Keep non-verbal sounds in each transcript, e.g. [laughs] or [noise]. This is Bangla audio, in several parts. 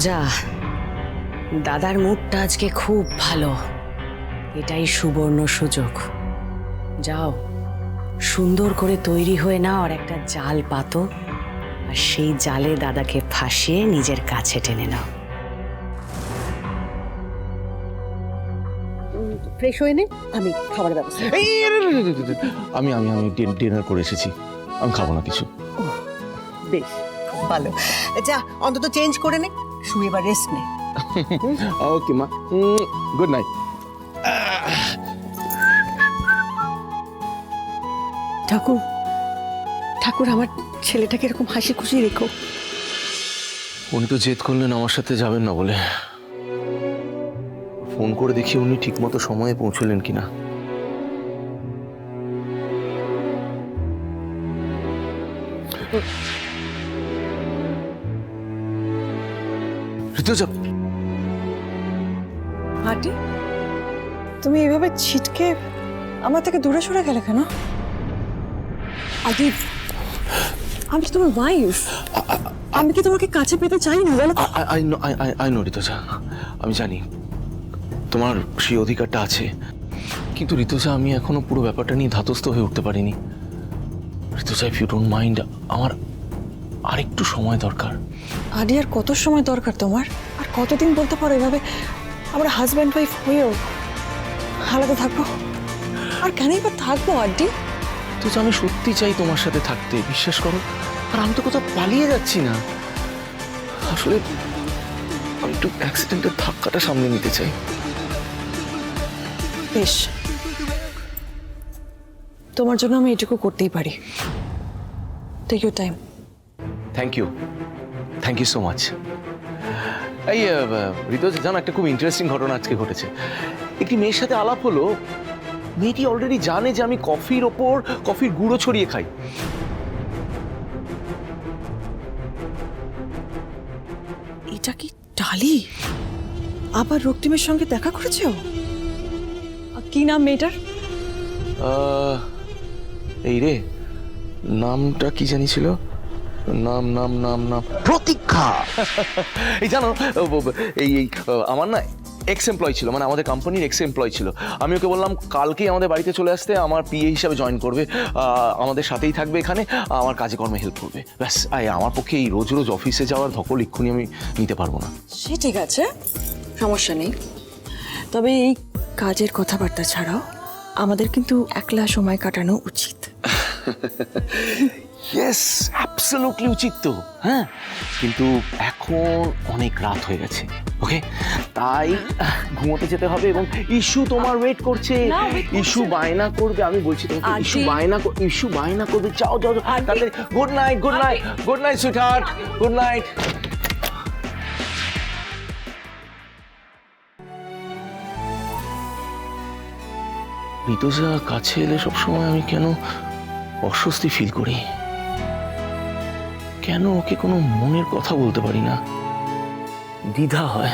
ঋতুজা দাদার মুডটা আজকে খুব ভালো। এটাই সুবর্ণ সুযোগ। যাও সুন্দর করে তৈরি হয়ে নাও আর একটা জাল পাতো আর সেই জালে দাদাকে ফাঁসিয়ে নিজের কাছে টেনে নাও। ফ্রেশ হয়ে নে আমি খাবারের ব্যবস্থা আমি আমি আমি ডিনার করে এসেছি। আমি খাব না কিছু। বেশ ভালো। যা অন্তত চেঞ্জ করে নে। শুয়ে এবার রেস্ট নে। ওকে মা গুড নাইট ঠাকুর ঠাকুর আমার ছেলেটাকে এরকম হাসি খুশি রেখো। উনি তো জেদ করলেন আমার সাথে যাবেন না বলে। ফোন করে দেখি উনি ঠিকমতো সময়ে পৌঁছলেন কিনা। ঋতুজা হাঁটি তুমি এভাবে ছিটকে আমার থেকে দূরে সরে গেলে কেন? আদি আমি কি তোমার ওয়াইফ আমি কি তোমাকে কাছে পেতে চাই না বলো? I know I know Rituja. আমি জানি। তোমার সেই অধিকারটা আছে। কিন্তু ঋতুজা আমি এখনও পুরো ব্যাপারটা নিয়ে ধাতস্থ হয়ে উঠতে পারিনি। Rituja if you don't mind আমার আরেকটু সময় দরকার। আদি আর কত সময় দরকার তোমার? আর কতদিন বলতে পারো এভাবে আমরা হাজব্যান্ড ওয়াইফ হয়েও আলাদা থাকব? আর কেনই বা থাকব আড্ডি তো আমি সত্যি চাই তোমার সাথে থাকতে বিশ্বাস করো। আর আমি তো কোথাও পালিয়ে যাচ্ছি না। আসলে আমি একটু অ্যাক্সিডেন্টের ধাক্কাটা সামনে নিতে চাই। বেশ। তোমার জন্য আমি এটুকু করতেই পারি। Take your time thank you thank you so much এই ঋতুজ জানো একটা খুব ইন্টারেস্টিং ঘটনা আজকে ঘটেছে। একটি মেয়ের সাথে আলাপ হলো। মেয়েটি অলরেডি জানে যে আমি কফির ওপর কফির গুঁড়ো ছড়িয়ে খাই। এটা কি ডালি আবার রক্তিমের সঙ্গে দেখা করেছ আর কি নাম মেয়েটার? এই রে নামটা কি জানি ছিল? নাম নাম নাম নাম। প্রতীক্ষা। [laughs] এই জানো এই এই আমার না এক্স এমপ্লয় ছিল মানে আমাদের কোম্পানির এক্স এমপ্লয় ছিল। আমি ওকে বললাম কালকেই আমাদের বাড়িতে চলে আসতে আমার পিএ হিসাবে জয়েন করবে। আমাদের সাথেই থাকবে এখানে আমার কাজে কর্মে হেল্প করবে। ব্যাস আয় আমার পক্ষে এই রোজ রোজ অফিসে যাওয়ার ধকল এক্ষুনি আমি নিতে পারব না। সে ঠিক আছে সমস্যা নেই। তবে এই কাজের কথাবার্তা ছাড়াও আমাদের কিন্তু একলা সময় কাটানো উচিত। [laughs] ইয়েস অ্যাবসলিউটলি উচিত তো হ্যাঁ? কিন্তু এখন অনেক রাত হয়ে গেছে ওকে তাই ঘুমোতে যেতে হবে এবং ইস্যু তোমার ওয়েট করছে। ইস্যু বায়না করবে আমি বলছি তোমাকে ইস্যু বায়না ইস্যু বায়না করবে যাও যাও যাও good night good night good night sweetheart good night Rituja কাছে এলে সবসময় আমি কেন অস্বস্তি ফিল করি? কেন ওকে কোনো মনের কথা বলতে পারি না? দ্বিধা হয়।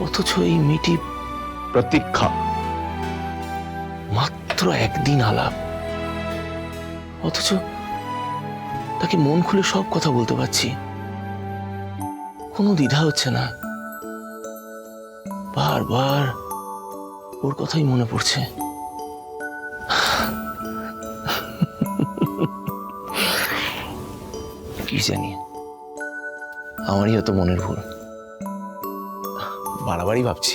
অথচ এই মেয়েটি প্রতীক্ষা। মাত্র একদিন আলাপ। অথচ তাকে মন খুলে সব কথা বলতে পারছি। কোনো দ্বিধা হচ্ছে না। বারবার ওর কথাই মনে পড়ছে। কি জানি? আমারই হয়তো মনের ভুল। বাড়াবাড়ি ভাবছি।